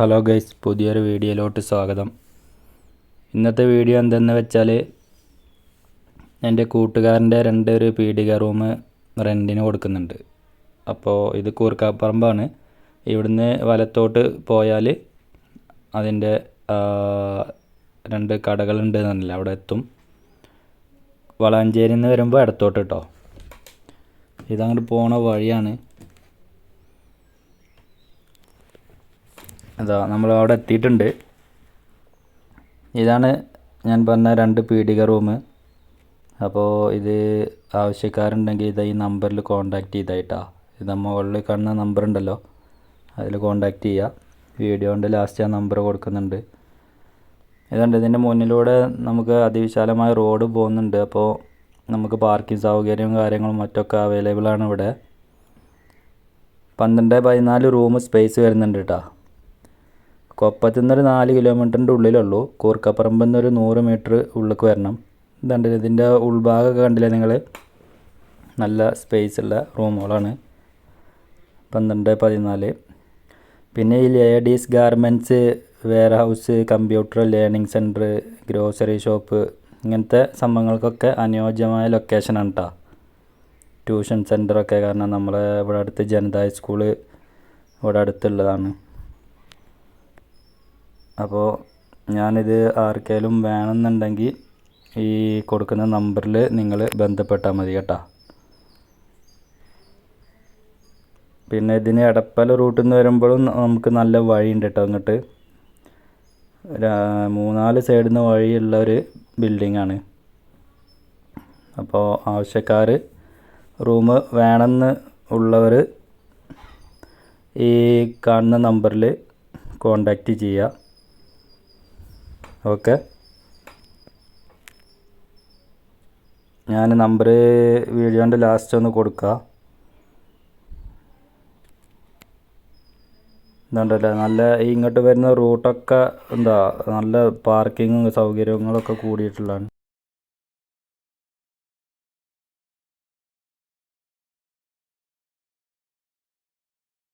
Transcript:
Hello guys പുതിയൊരു വീഡിയോയിലോട്ട് സ്വാഗതം. ഇന്നത്തെ വീഡിയോ എന്തെന്ന് വെച്ചാൽ എന്റെ കൂട്ടുകാരന്റെ രണ്ട് ഒരു പീഡിക റൂം റെന്റിന് കൊടുക്കുന്നുണ്ട്. അപ്പോൾ ഇത് കൂർക്കാപ്പറമ്പാണ്. ഇവിടുന്ന് വലത്തോട്ട് പോയാൽ അതിന്റെ രണ്ട് കടകളുണ്ട് എന്നല്ല അവിടെ എത്തും. വളാഞ്ചേരിയിൽ നിന്ന് വരുമ്പോൾ ഇടത്തോട്ട് കേട്ടോ ഇതങ്ങോട്ട് പോണ വഴിയാണ്. അതാ നമ്മൾ അവിടെ എത്തിയിട്ടുണ്ട്. ഇതാണ് ഞാൻ പറഞ്ഞ രണ്ട് പീഡിക റൂം അപ്പോൾ ഇത് ആവശ്യക്കാരുണ്ടെങ്കിൽ ഇത് ഈ നമ്പറിൽ കോൺടാക്റ്റ് ചെയ്തായിട്ടാ. ഇത് മുകളിൽ കാണുന്ന നമ്പർ ഉണ്ടല്ലോ. അതിൽ കോൺടാക്റ്റ് ചെയ്യുക വീഡിയോന്റെ ലാസ്റ്റ് ആ നമ്പർ കൊടുക്കുന്നുണ്ട്. ഇതുണ്ട് ഇതിന്റെ മുന്നിലൂടെ നമുക്ക് അതിവിശാലമായ റോഡ് പോകുന്നുണ്ട്. അപ്പോൾ നമുക്ക് പാർക്കിംഗ് സൗകര്യവും കാര്യങ്ങളും മറ്റൊക്കെ അവൈലബിൾ ആണ് ഇവിടെ. പന്ത്രണ്ട് പതിനാല് റൂം സ്പേസ് വരുന്നുണ്ട് കേട്ടോ കൊപ്പത്തു നിന്നൊരു നാല് കിലോമീറ്ററിന്റെ ഉള്ളിലുള്ളൂ. കൂർക്കപ്പറമ്പിൽ നിന്നൊരു നൂറ് മീറ്റർ ഉള്ളിലേക്ക് വരണം. ഇതുണ്ട് ഇതിന്റെ ഉൾഭാഗമൊക്കെ കണ്ടില്ലേ നിങ്ങൾ നല്ല സ്പേസ് ഉള്ള റൂമുകളാണ് പന്ത്രണ്ട് പതിനാല്. പിന്നെ ഈ ladies garments warehouse computer learning centre grocery shop ഇങ്ങനത്തെ സംഭവങ്ങൾക്കൊക്കെ അനുയോജ്യമായ ലൊക്കേഷനാണ് കേട്ടോ ട്യൂഷൻ സെന്ററൊക്കെ കാരണം നമ്മളെ ഇവിടെ അടുത്ത് ജനതാ സ്കൂൾ ഇവിടെ അടുത്തുള്ളതാണ്. അപ്പോൾ ഞാനിത് ആർക്കേലും വേണമെന്നുണ്ടെങ്കിൽ ഈ കൊടുക്കുന്ന നമ്പറിൽ നിങ്ങൾ ബന്ധപ്പെട്ടാൽ മതി കേട്ടോ. പിന്നെ ഇതിന് എടപ്പല റൂട്ടിൽ നിന്ന് വരുമ്പോഴും നമുക്ക് നല്ല വഴിയുണ്ട് കേട്ടോ അങ്ങോട്ട് മൂന്നാൽ സൈഡിൽ നിന്ന് വഴിയുള്ള ഒരു ബിൽഡിങ്ങാണ്. അപ്പോൾ ആവശ്യക്കാർ റൂം വേണമെന്ന് ഉള്ളവർ ഈ കാണുന്ന നമ്പറിൽ കോണ്ടാക്റ്റ് ചെയ്യുക ഓക്കെ. ഞാൻ നമ്പർ വീഡിയോന്റെ ലാസ്റ്റ് ഒന്ന് കൊടുക്കുക ഇതുണ്ടല്ലേ നല്ല ഇങ്ങോട്ട് വരുന്ന റൂട്ടൊക്കെ എന്താ നല്ല പാർക്കിങ്ങും സൗകര്യങ്ങളൊക്കെ കൂടിയിട്ടുള്ളതാണ്.